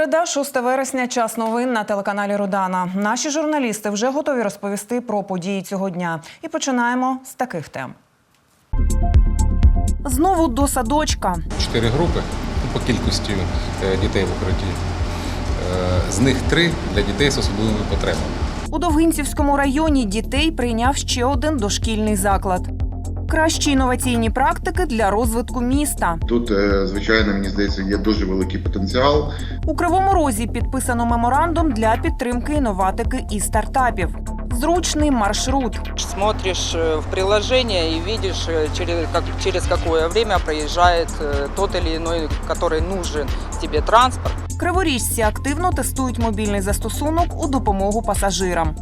Середа, 6 вересня, час новин на телеканалі Рудана. Наші журналісти вже готові розповісти про події цього дня. І починаємо з таких тем. Знову до садочка. чотири групи ну, по кількості е, дітей в укритті. Е, З них три для дітей з особливими потребами. У Довгинцівському районі дітей прийняв ще один дошкільний заклад Кращі інноваційні практики для розвитку міста. Тут, е, звичайно, мені здається, є дуже великий потенціал. У Кривому Розі підписано меморандум для підтримки інноватики і стартапів. Зручний маршрут. Смотришь э, в приложение и видишь, э, через, как, через какое время проезжает э, тот или иной, который нужен тебе транспорт. Криворіжці активно тестують мобільний застосунок у допомогу пасажирам.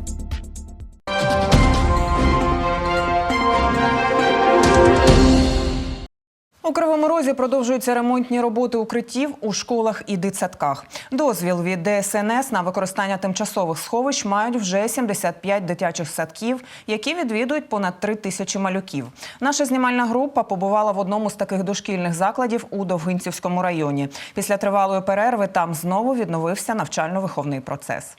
У Кривому Розі продовжуються ремонтні роботи укриттів у школах і дитсадках. Дозвіл від ДСНС на використання тимчасових сховищ мають вже 75 дитячих садків, які відвідують понад 3 тисячі малюків. Наша знімальна група побувала в одному з таких дошкільних закладів у Довгинцівському районі. Після тривалої перерви там знову відновився навчально-виховний процес.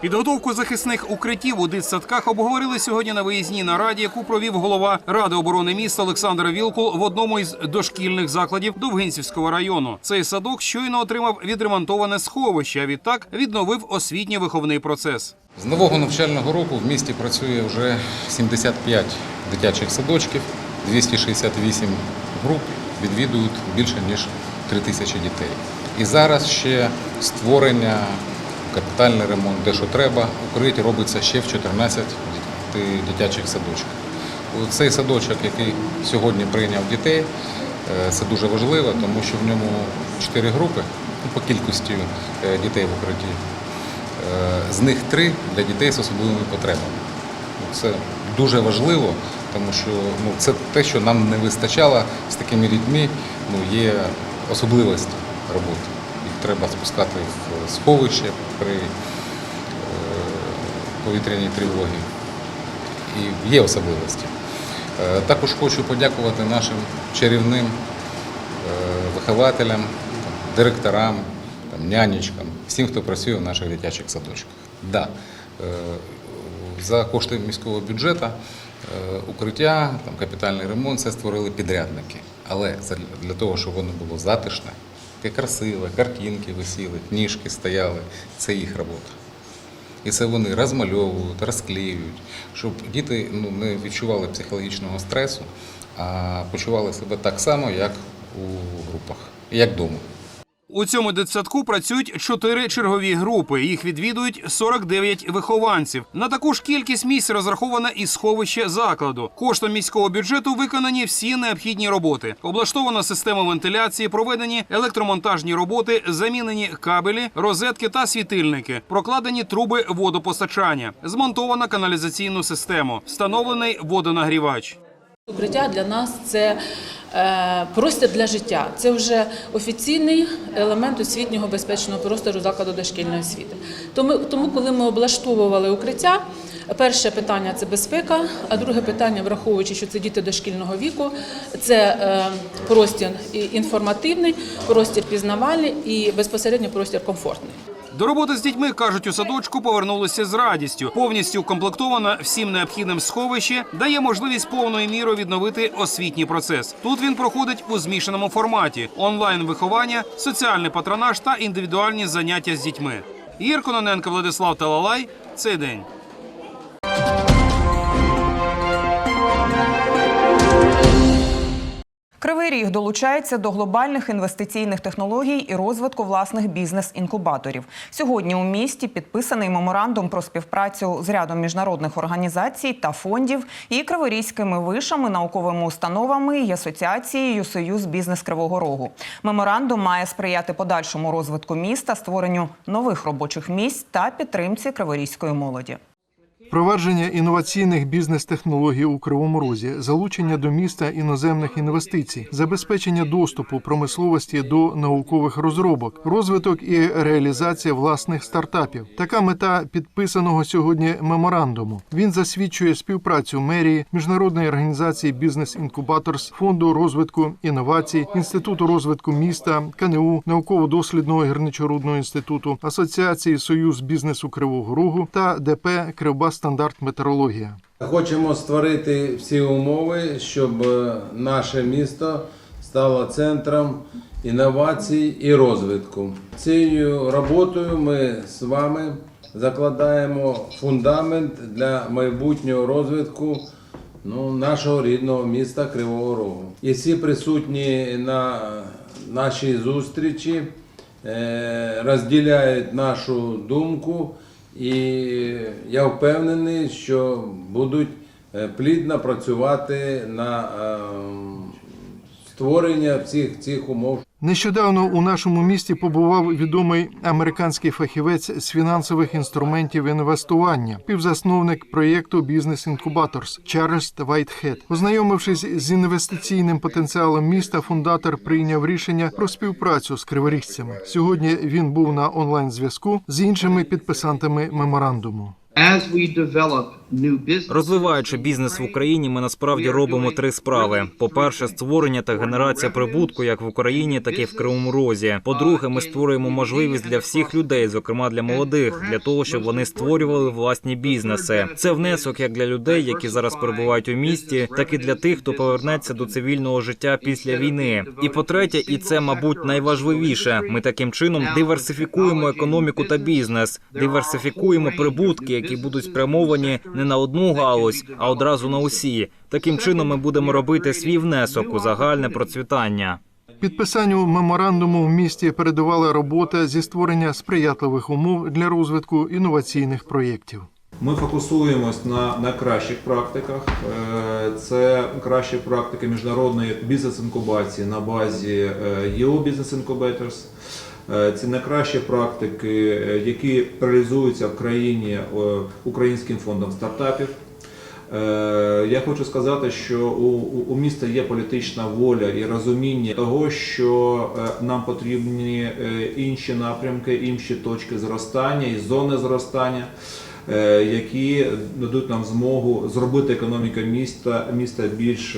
Підготовку захисних укриттів у дитсадках обговорили сьогодні на виїзній нараді, яку провів голова Ради оборони міста Олександр Вілкул в одному із дошкільних закладів Довгинцівського району. Цей садок щойно отримав відремонтоване сховище, а відтак відновив освітньо виховний процес. З нового навчального року в місті працює вже 75 дитячих садочків, 268 груп відвідують більше ніж 3 тисячі дітей. І зараз ще створення, капітальний ремонт, де що треба, укриття робиться ще в 14 дитячих садочках. Цей садочок, який сьогодні прийняв дітей, е, це дуже важливо, тому що в ньому 4 групи ну, по кількості е, дітей в укритті. Е, З них три для дітей з особливими потребами. Ну, Це дуже важливо, тому що ну, це те, що нам не вистачало з такими дітьми, ну, є особливості роботи. Треба спускати в сховище при е, повітряній тривогі. І є особливості. Е, Також хочу подякувати нашим чарівним е, вихователям, директорам, нянечкам, всім, хто працює в наших дитячих садочках. Да, е, за кошти міського бюджету е, укриття, там, капітальний ремонт це створили підрядники. Але для того, щоб воно було затишне, таке красиве, картинки висіли, книжки стояли, це їх робота. І це вони розмальовують, розклеюють, щоб діти ну, не відчували психологічного стресу, а почували себе так само, як у групах, як вдома. У цьому дитсадку працюють чотири чергові групи. Їх відвідують 49 вихованців. На таку ж кількість місць розраховане і сховище закладу. Коштом міського бюджету виконані всі необхідні роботи. Облаштована система вентиляції, проведені електромонтажні роботи, замінені кабелі, розетки та світильники, прокладені труби водопостачання, змонтована каналізаційну систему, встановлений водонагрівач. Укриття для нас це простір для життя. Це вже офіційний елемент освітнього безпечного простору закладу дошкільної освіти. Тому, коли ми облаштовували укриття, перше питання це безпека, а друге питання, враховуючи, що це діти дошкільного віку, це е, простір інформативний, простір пізнавальний і безпосередньо простір комфортний. До роботи з дітьми кажуть у садочку повернулися з радістю. Повністю укомплектована всім необхідним сховище дає можливість повною мірою відновити освітній процес. Тут він проходить у змішаному форматі: онлайн виховання, соціальний патронаж та індивідуальні заняття з дітьми. Ігор Кононенко, Владислав Талалай. Цей день. Кривий Ріг долучається до глобальних інвестиційних технологій і розвитку власних бізнес-інкубаторів. Сьогодні у місті підписаний меморандум про співпрацю з рядом міжнародних організацій та фондів і криворізькими вишами, науковими установами і асоціацією Союз бізнес Кривого Рогу. Меморандум має сприяти подальшому розвитку міста, створенню нових робочих місць та підтримці криворізької молоді. Впровадження інноваційних бізнес-технологій у Кривому Розі, залучення до міста іноземних інвестицій, забезпечення доступу промисловості до наукових розробок, розвиток і реалізація власних стартапів. Така мета підписаного сьогодні меморандуму. Він засвідчує співпрацю мерії, міжнародної організації Бізнес Інкубаторс, фонду розвитку інновацій, інституту розвитку міста, КНУ, науково-дослідного гірничорудного інституту, асоціації Союз бізнесу Кривого Рогу та ДП Кривба Стандарт Метеорологія. Хочемо створити всі умови, щоб е, наше місто стало центром інновацій і розвитку. Цією роботою ми з вами закладаємо фундамент для майбутнього розвитку ну, нашого рідного міста Кривого Рогу. І всі присутні на нашій зустрічі е, розділяють нашу думку, і я впевнений, що будуть е, плідно працювати на е, створення всіх цих умов. Нещодавно у нашому місті побував відомий американський фахівець з фінансових інструментів інвестування, співзасновник проєкту Бізнес Інкубаторс Чарльз Вайтхед. Ознайомившись з інвестиційним потенціалом міста, фундатор прийняв рішення про співпрацю з криворіжцями. Сьогодні він був на онлайн зв'язку з іншими підписантами меморандуму. Розвиваючи бізнес в Україні, ми насправді робимо три справи: по-перше, створення та генерація прибутку як в Україні, так і в Кривому Розі. По-друге, ми створюємо можливість для всіх людей, зокрема для молодих, для того, щоб вони створювали власні бізнеси. Це внесок як для людей, які зараз перебувають у місті, так і для тих, хто повернеться до цивільного життя після війни. І по-третє, і це, мабуть, найважливіше. Ми таким чином диверсифікуємо економіку та бізнес, диверсифікуємо прибутки, які будуть спрямовані не на одну галузь, а одразу на усі. Таким чином ми будемо робити свій внесок у загальне процвітання. Підписанню меморандуму в місті передувала робота зі створення сприятливих умов для розвитку інноваційних проєктів. Ми фокусуємось на найкращих практиках. Е, Це кращі практики міжнародної бізнес-інкубації на базі е, EO Business Incubators. Е, Це найкращі практики, е, які реалізуються в країні е, Українським фондом стартапів. Я хочу сказати, що у, міста є політична воля і розуміння того, що нам потрібні інші напрямки, інші точки зростання і зони зростання, які дадуть нам змогу зробити економіку міста, міста більш,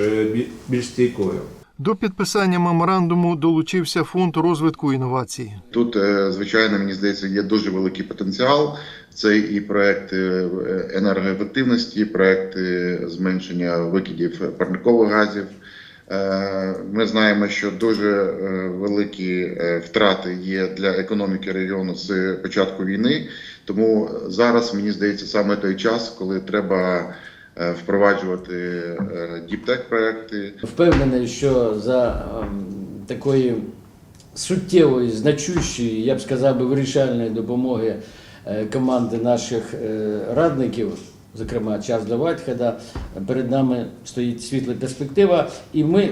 більш стійкою. До підписання меморандуму долучився фонд розвитку інновацій. Тут, е, звичайно, мені здається, є дуже великий потенціал. Це і проекти енергоефективності, і проекти зменшення викидів парникових газів. Е, Ми знаємо, що дуже е, великі е, втрати є для економіки регіону з початку війни. Тому зараз мені здається саме той час, коли треба е, впроваджувати діптек проекти, Впевнений, що за ем, такої суттєвої, значущої, я б сказав би, вирішальної допомоги е, команди наших е, радників, зокрема Чарльза Вайтхеда, перед нами стоїть світла перспектива, і ми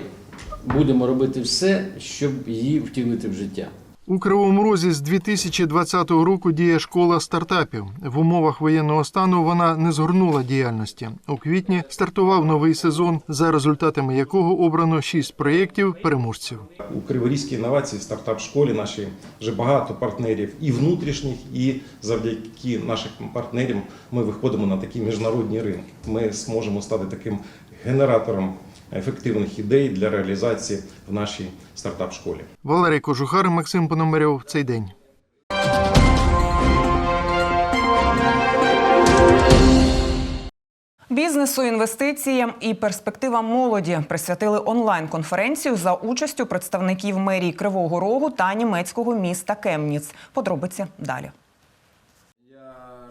будемо робити все, щоб її втілити в життя. У Кривому Розі з 2020 року діє школа стартапів. В умовах воєнного стану вона не згорнула діяльності. У квітні стартував новий сезон, за результатами якого обрано шість проєктів переможців. У Криворізькій інновації стартап-школі наші вже багато партнерів і внутрішніх, і завдяки нашим партнерам ми виходимо на такі міжнародні ринки. Ми зможемо стати таким генератором ефективних ідей для реалізації в нашій стартап-школі. Валерій Кожухар, Максим Пономарьов. Цей день. Бізнесу, інвестиціям і перспективам молоді присвятили онлайн-конференцію за участю представників мерії Кривого Рогу та німецького міста Кемніц. Подробиці далі.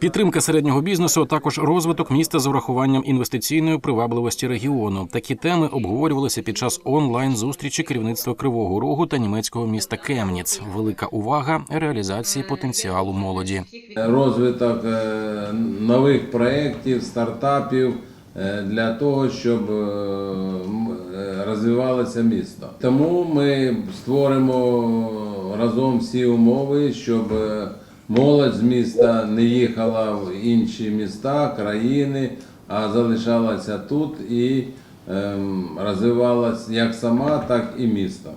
Підтримка середнього бізнесу, а також розвиток міста з урахуванням інвестиційної привабливості регіону. Такі теми обговорювалися під час онлайн зустрічі керівництва Кривого Рогу та німецького міста Кемніц. Велика увага реалізації потенціалу молоді. Розвиток е, нових проєктів, стартапів е, для того, щоб е, розвивалося місто. Тому ми створимо разом всі умови, щоб молодь з міста не їхала в інші міста, країни, а залишалася тут і ем, розвивалася як сама, так і місто.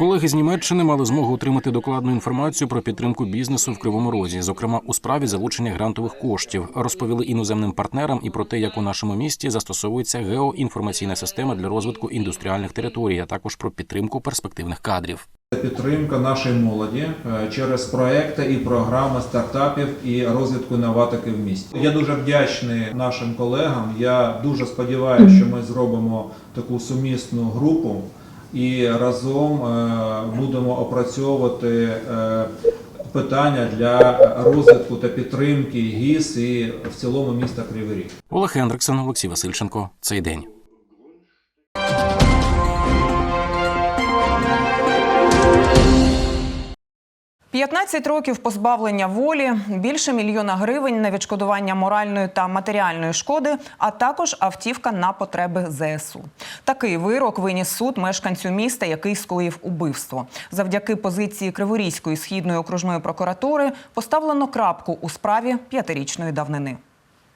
Колеги з Німеччини мали змогу отримати докладну інформацію про підтримку бізнесу в Кривому Розі, зокрема у справі залучення грантових коштів. Розповіли іноземним партнерам і про те, як у нашому місті застосовується геоінформаційна система для розвитку індустріальних територій, а також про підтримку перспективних кадрів. Підтримка нашої молоді е, через проекти і програми стартапів і розвитку інноватики в місті. Я дуже вдячний нашим колегам. Я дуже сподіваюся, що ми зробимо таку сумісну групу і разом е, будемо опрацьовувати е, питання для розвитку та підтримки ГІС і в цілому міста Кривий Ріг. Олег Хендриксон, Олексій Васильченко. Цей день. – 15 років позбавлення волі, більше мільйона гривень на відшкодування моральної та матеріальної шкоди, а також автівка на потреби ЗСУ. Такий вирок виніс суд мешканцю міста, який скоїв убивство. Завдяки позиції Криворізької східної окружної прокуратури поставлено крапку у справі п'ятирічної давнини.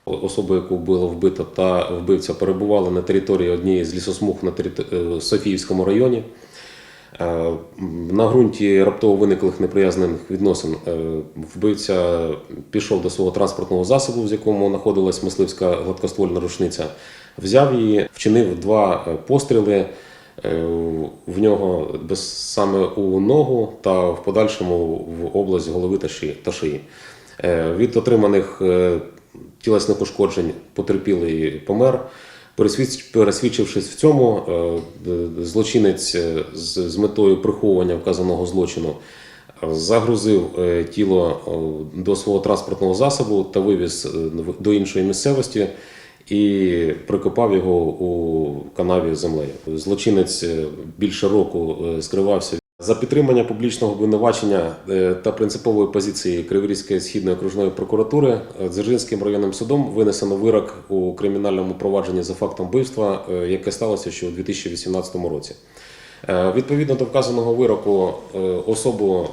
Особа, яку було вбито та вбивця перебували на території однієї з лісосмуг на територ- е, Софіївському районі. Е, На ґрунті раптово виниклих неприязних відносин е, вбивця пішов до свого транспортного засобу, з якому знаходилась мисливська гладкоствольна рушниця, взяв її, вчинив два е, постріли в нього саме у ногу та в подальшому в область голови та шиї. Від отриманих тілесних ушкоджень потерпілий помер. Пересвідч- Пересвідчившись в цьому, е, злочинець е, з метою приховування вказаного злочину е, загрузив е, тіло е, до свого транспортного засобу та вивіз е, до іншої місцевості і прикопав його у канаві землею. Злочинець е, більше року е, скривався. За підтримання публічного обвинувачення е, та принципової позиції Криворізької східної окружної прокуратури е, Дзержинським районним судом винесено вирок у кримінальному провадженні за фактом вбивства, е, яке сталося ще у 2018 році. Відповідно до вказаного вироку, особу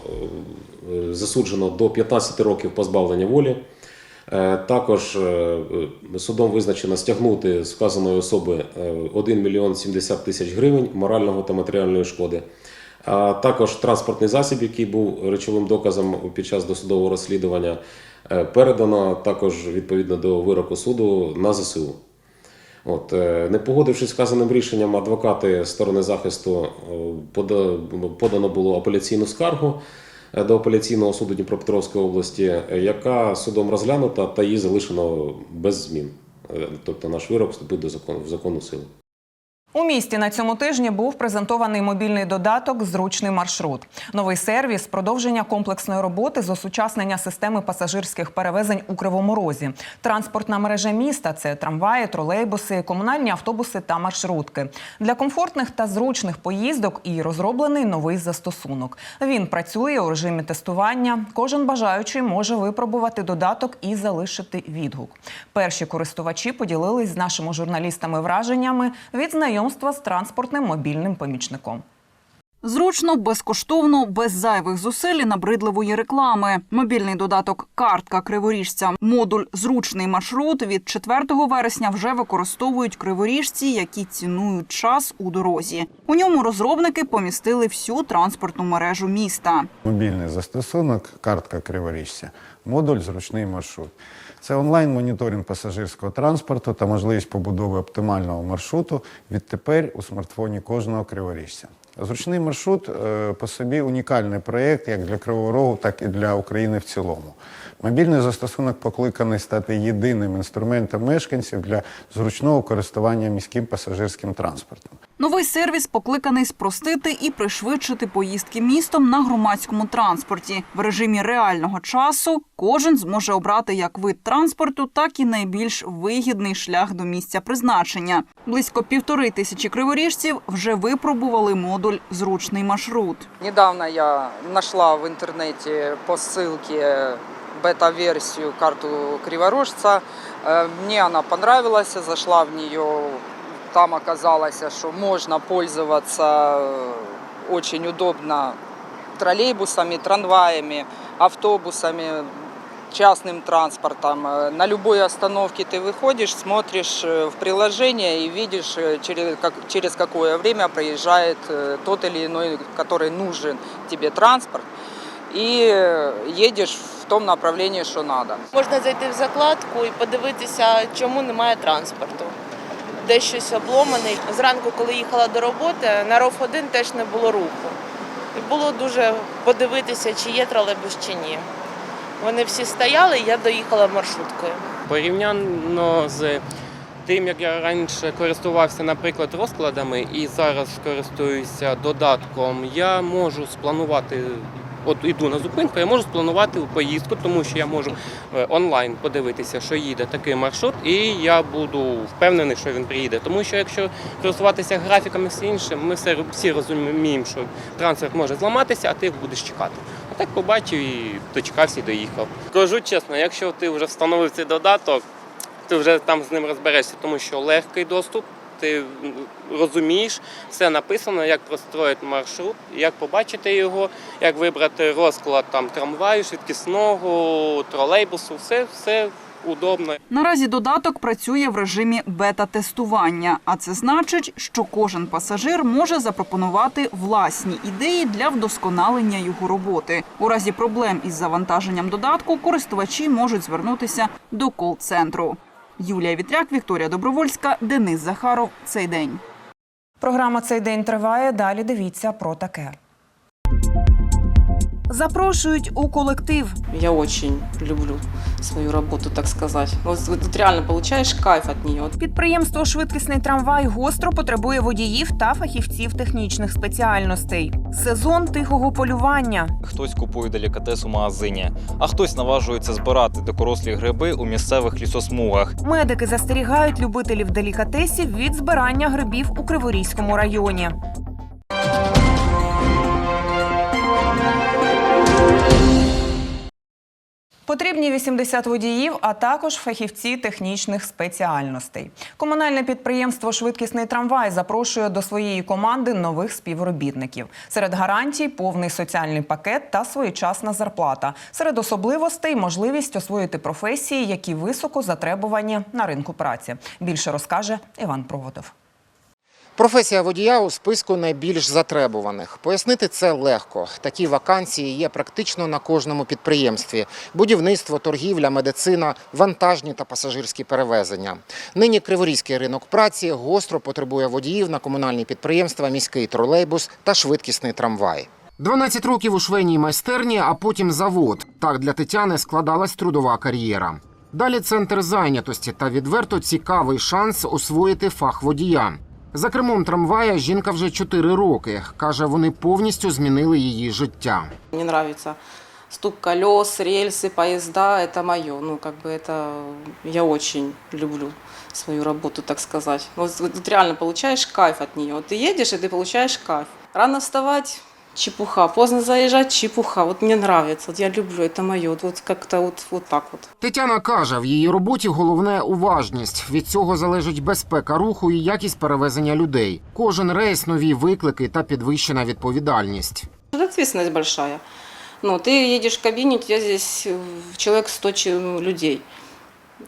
засуджено до 15 років позбавлення волі. Також судом визначено стягнути з вказаної особи е, 1 мільйон 70 тисяч гривень морального та матеріальної шкоди. А також транспортний засіб, який був речовим доказом під час досудового розслідування, е, передано також відповідно до вироку суду на ЗСУ. От, е, не погодившись з вказаним рішенням, адвокати сторони захисту е, подано було апеляційну скаргу до апеляційного суду Дніпропетровської області, яка судом розглянута та її залишено без змін. Тобто наш вирок вступив до закону в законну силу. У місті на цьому тижні був презентований мобільний додаток Зручний маршрут. Новий сервіс продовження комплексної роботи з осучаснення системи пасажирських перевезень у Кривому Розі. Транспортна мережа міста це трамваї, тролейбуси, комунальні автобуси та маршрутки. Для комфортних та зручних поїздок і розроблений новий застосунок. Він працює у режимі тестування. Кожен бажаючий може випробувати додаток і залишити відгук. Перші користувачі поділились з нашими журналістами враженнями від знайомства з транспортним мобільним помічником. Зручно, безкоштовно, без зайвих зусиль і набридливої реклами. Мобільний додаток Картка криворіжця. Модуль Зручний маршрут від 4 вересня вже використовують криворіжці, які цінують час у дорозі. У ньому розробники помістили всю транспортну мережу міста. Мобільний застосунок, картка Криворіжця, модуль зручний маршрут. Це онлайн-моніторинг пасажирського транспорту та можливість побудови оптимального маршруту відтепер у смартфоні кожного криворіжця. Зручний маршрут е, по собі унікальний проєкт як для Кривого Рогу, так і для України в цілому. Мобільний застосунок покликаний стати єдиним інструментом мешканців для зручного користування міським пасажирським транспортом. Новий сервіс покликаний спростити і пришвидшити поїздки містом на громадському транспорті. В режимі реального часу кожен зможе обрати як вид транспорту, так і найбільш вигідний шлях до місця призначення. Близько півтори тисячі криворіжців вже випробували модуль Зручний маршрут. Недавно я нашла в интернете по ссылке бета-версию карту Криворожца. Э, Мне она понравилась, я зашла в нее. Там оказалось, что можно пользоваться э, очень удобно троллейбусами, трамваями, автобусами. частным транспортом. Э, На любой остановке ты выходишь, смотришь э, в приложение и видишь, э, через, как, через какое время проезжает э, тот или иной, который нужен тебе транспорт, и э, едешь в том направлении, что надо. Можна зайти в закладку і подивитися, чому немає транспорту. Де щось обломане. Зранку, коли їхала до роботи, на ров 1 теж не було руху. І було дуже подивитися, чи є тролейбус, чи ні. Вони всі стояли, я доїхала маршруткою. Порівняно з тим, як я раніше користувався, наприклад, розкладами і зараз користуюся додатком, я можу спланувати. От іду на зупинку, я можу спланувати поїздку, тому що я можу е, онлайн подивитися, що їде такий маршрут, і я буду впевнений, що він приїде. Тому що якщо користуватися графіками все інше, ми все всі розуміємо, що транспорт може зламатися, а ти будеш чекати. А так побачив і дочекався і доїхав. Кажу чесно, якщо ти вже встановив цей додаток, ти вже там з ним розберешся, тому що легкий доступ. Ти розумієш, все написано, як простроїти маршрут, як побачити його, як вибрати розклад там трамваю, швидкісного, тролейбусу, все, все удобно. Наразі додаток працює в режимі бета-тестування, а це значить, що кожен пасажир може запропонувати власні ідеї для вдосконалення його роботи. У разі проблем із завантаженням додатку користувачі можуть звернутися до кол-центру. Юлія Вітряк, Вікторія Добровольська, Денис Захаров. Цей день. Програма цей день триває. Далі дивіться про таке. Запрошують у колектив. Я очень люблю свою работу, так сказать. Вот, вот реально получаешь кайф от нее. Підприємство Швидкісний трамвай гостро потребує водіїв та фахівців технічних спеціальностей. Сезон тихого полювання. Хтось купує делікатес у магазині, а хтось наважується збирати дикорослі гриби у місцевих лісосмугах. Медики застерігають любителів делікатесів від збирання грибів у Криворізькому районі. Потрібні 80 водіїв, а також фахівці технічних спеціальностей. Комунальне підприємство Швидкісний трамвай запрошує до своєї команди нових співробітників. Серед гарантій повний соціальний пакет та своєчасна зарплата. Серед особливостей можливість освоїти професії, які високо затребувані на ринку праці. Більше розкаже Іван Проводов. Професія водія у списку найбільш затребуваних. Пояснити це легко. Такі вакансії є практично на кожному підприємстві: будівництво, торгівля, медицина, вантажні та пасажирські перевезення. Нині Криворізький ринок праці гостро потребує водіїв на комунальні підприємства, міський тролейбус та швидкісний трамвай. 12 років у швейній майстерні, а потім завод. Так для Тетяни складалась трудова кар'єра. Далі центр зайнятості та відверто цікавий шанс освоїти фах водія. За кермом трамвая жінка вже 4 роки. Каже, вони повністю змінили її життя. Мне нравится стук колес, рельсы, поезда. Это мое. Ну, как бы это я очень люблю свою работу, так сказать. Вот, вот реально получаешь кайф от нее. Вот ты едешь, и ты получаешь кайф. Рано вставать чепуха, поздно заезжать чепуха. Вот мне нравится, вот я люблю, это мое. Вот, вот как-то вот, вот так вот. Тетяна каже, в її роботі головне уважність. Від цього залежить безпека руху і якість перевезення людей. Кожен рейс нові виклики та підвищена відповідальність. Это ответственность большая. Ну, ты едешь в кабине, у тебя здесь э, человек 100 че- людей.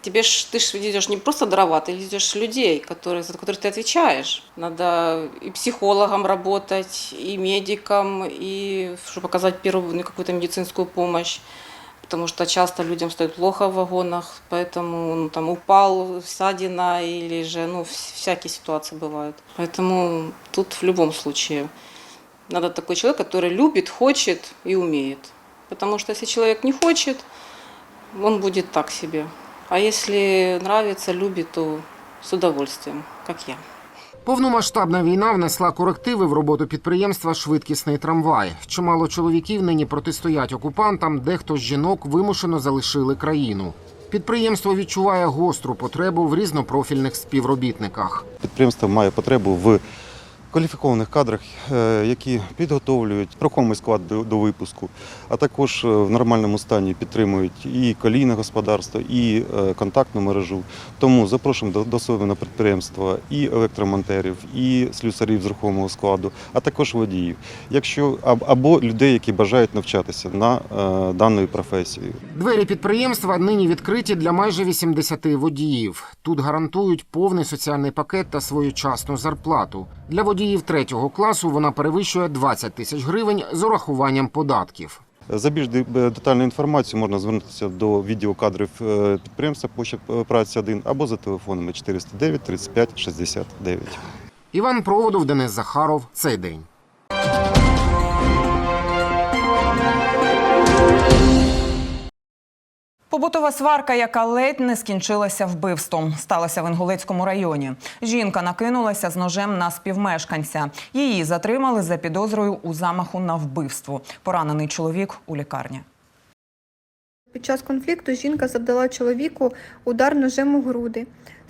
Тебе ж, ты ж ведешь не просто дрова, ты ведешь людей, которые, за которых ты отвечаешь. Надо и психологом работать, и медиком, и чтобы оказать первую ну, какую-то медицинскую помощь. Потому что часто людям стоит плохо в вагонах, поэтому ну, там упал, ссадина или же, ну, вс- всякие ситуации бывают. Поэтому тут в любом случае надо такой человек, который любит, хочет и умеет. Потому что если человек не хочет, он будет так себе. А если нравится, любит, то с удовольствием, как я. Повномасштабна війна внесла корективи в роботу підприємства Швидкісний трамвай. Чимало чоловіків нині протистоять окупантам, дехто з жінок вимушено залишили країну. Підприємство відчуває гостру потребу в різнопрофільних співробітниках. Підприємство має потребу в кваліфікованих кадрах, е, які підготовлюють рухомий склад до, випуску, а також е, в нормальному стані підтримують і колійне господарство, і е, контактну мережу. Тому запрошуємо до, себе на підприємства і електромонтерів, і слюсарів з рухомого складу, а також водіїв, якщо або людей, які бажають навчатися на даної професії. Двері підприємства нині відкриті для майже 80 водіїв. Тут гарантують повний соціальний пакет та своєчасну зарплату. Для водіїв третього класу вона перевищує 20 тисяч гривень з урахуванням податків. За більш де- детальну інформацію можна звернутися до відділу кадрів е, підприємства Площа праці 1 або за телефонами 409 35 69. Іван Проводов, Денис Захаров. Цей день. Побутова сварка, яка ледь не скінчилася вбивством, сталася в Інгулецькому районі. Жінка накинулася з ножем на співмешканця. Її затримали за підозрою у замаху на вбивство. Поранений чоловік у лікарні. Під час конфлікту жінка завдала чоловіку удар ножем у груди.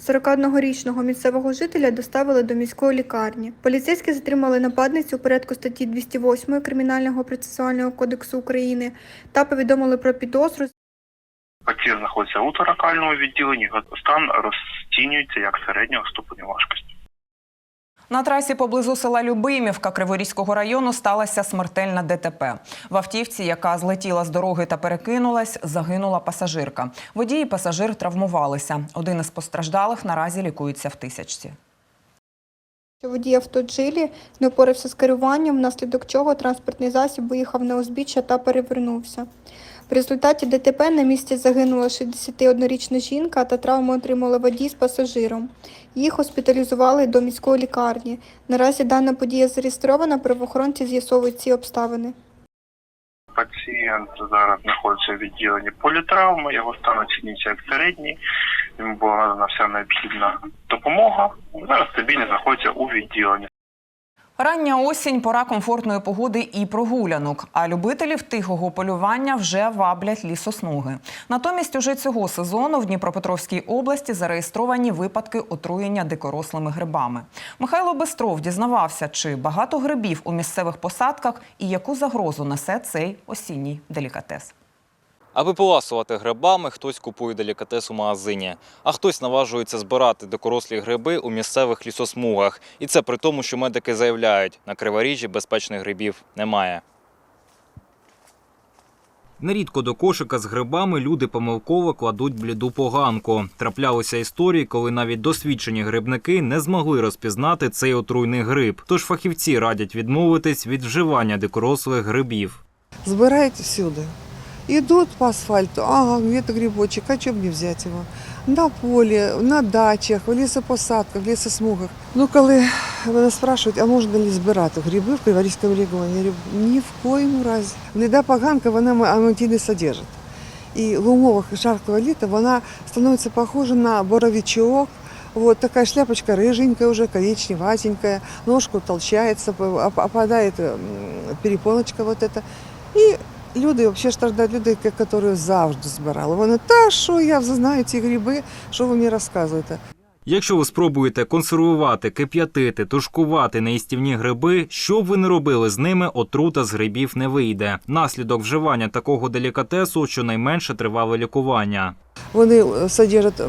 41-річного місцевого жителя доставили до міської лікарні. Поліцейські затримали нападницю у порядку статті 208 Кримінального процесуального кодексу України та повідомили про підозру. Пацієнт знаходиться у торакальному відділенні, стан розцінюється як середнього ступеню важкості. На трасі поблизу села Любимівка Криворізького району сталася смертельна ДТП. В автівці, яка злетіла з дороги та перекинулась, загинула пасажирка. Водій і пасажир травмувалися. Один із постраждалих наразі лікується в тисячці. Водій авто Джилі не впорався з керуванням, внаслідок чого транспортний засіб виїхав на узбіччя та перевернувся. В результаті ДТП на місці загинула 61-річна жінка та травму отримали водій з пасажиром. Їх госпіталізували до міської лікарні. Наразі дана подія зареєстрована, правоохоронці з'ясовують ці обставини. Пацієнт зараз знаходиться в відділенні політравми, його стан оцінюється як середній, йому була надана вся необхідна допомога. Зараз стабільно знаходиться у відділенні. Рання осінь пора комфортної погоди і прогулянок. А любителів тихого полювання вже ваблять лісосмуги. Натомість уже цього сезону в Дніпропетровській області зареєстровані випадки отруєння дикорослими грибами. Михайло Бестров дізнавався, чи багато грибів у місцевих посадках і яку загрозу несе цей осінній делікатес. Аби поласувати грибами, хтось купує делікатес у магазині, а хтось наважується збирати дикорослі гриби у місцевих лісосмугах. І це при тому, що медики заявляють, на криворіжжі безпечних грибів немає. Нерідко до кошика з грибами люди помилково кладуть бліду поганку. Траплялися історії, коли навіть досвідчені грибники не змогли розпізнати цей отруйний гриб. Тож фахівці радять відмовитись від вживання дикорослих грибів. Збирають всюди. Идут по асфальту, ага, где-то грибочек, а чем не взять его? На полі, на дачах, в лісопосадках, в лісосмугах. Ну, коли мене спрашують, а можна ли збирати гриби в Криворізькому регіоні, я говорю, ні в коєму разі. Бліда поганка, вона амантій не содержить. І в умовах жаркого літа вона становиться похожа на боровичок, Вот такая шляпочка рыженькая уже, коричневатенькая, ножка утолщается, опадает перепоночка вот эта. І люди, взагалі страждають люди, які завжди збирали. Вони, та що я знаю ці гриби, що ви мені розказуєте? Якщо ви спробуєте консервувати, кип'ятити, тушкувати неїстівні гриби, що б ви не робили з ними, отрута з грибів не вийде. Наслідок вживання такого делікатесу щонайменше тривале лікування. Вони е, содержать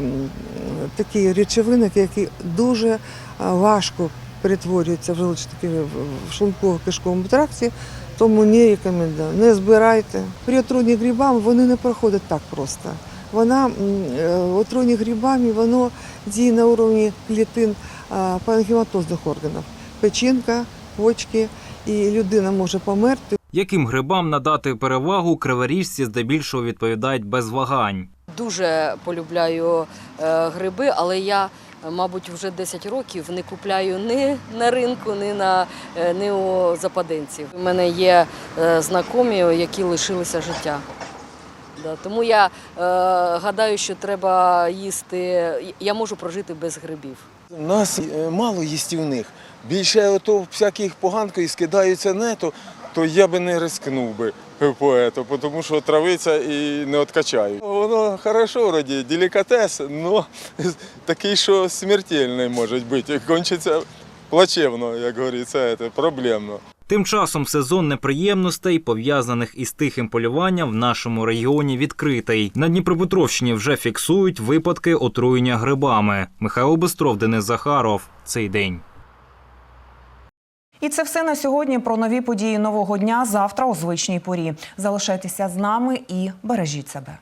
такі речовини, які дуже е, важко перетворюються в желудочно- в шлунково-кишковому тракті, тому не рекомендую. Не збирайте. При отруєнні грибами вони не проходять так просто. Вона е, грибами, воно діє на уровні клітин а, панхематозних органів. Печінка, почки, і людина може померти. Яким грибам надати перевагу, криворіжці здебільшого відповідають без вагань. Дуже полюбляю е, гриби, але я, мабуть, вже 10 років не купляю ні на ринку, ні, на, е, ні у западинців. У мене є е, знайомі, які лишилися життя. Тому я е, гадаю, що треба їсти. Я можу прожити без грибів. У нас е, мало їстівних. Більше ото всяких поганкою скидаються нету, то я би не рискнув би по ето, тому що травиться і не откачають. Воно хорошо вроді, делікатес, але такий, що смертельний може бути. Кончиться плачевно, як говориться, це проблемно. Тим часом сезон неприємностей, пов'язаних із тихим полюванням, в нашому регіоні відкритий. На Дніпропетровщині вже фіксують випадки отруєння грибами. Михайло Бистров, Денис Захаров. Цей день. І це все на сьогодні про нові події нового дня. Завтра у звичній порі. Залишайтеся з нами і бережіть себе.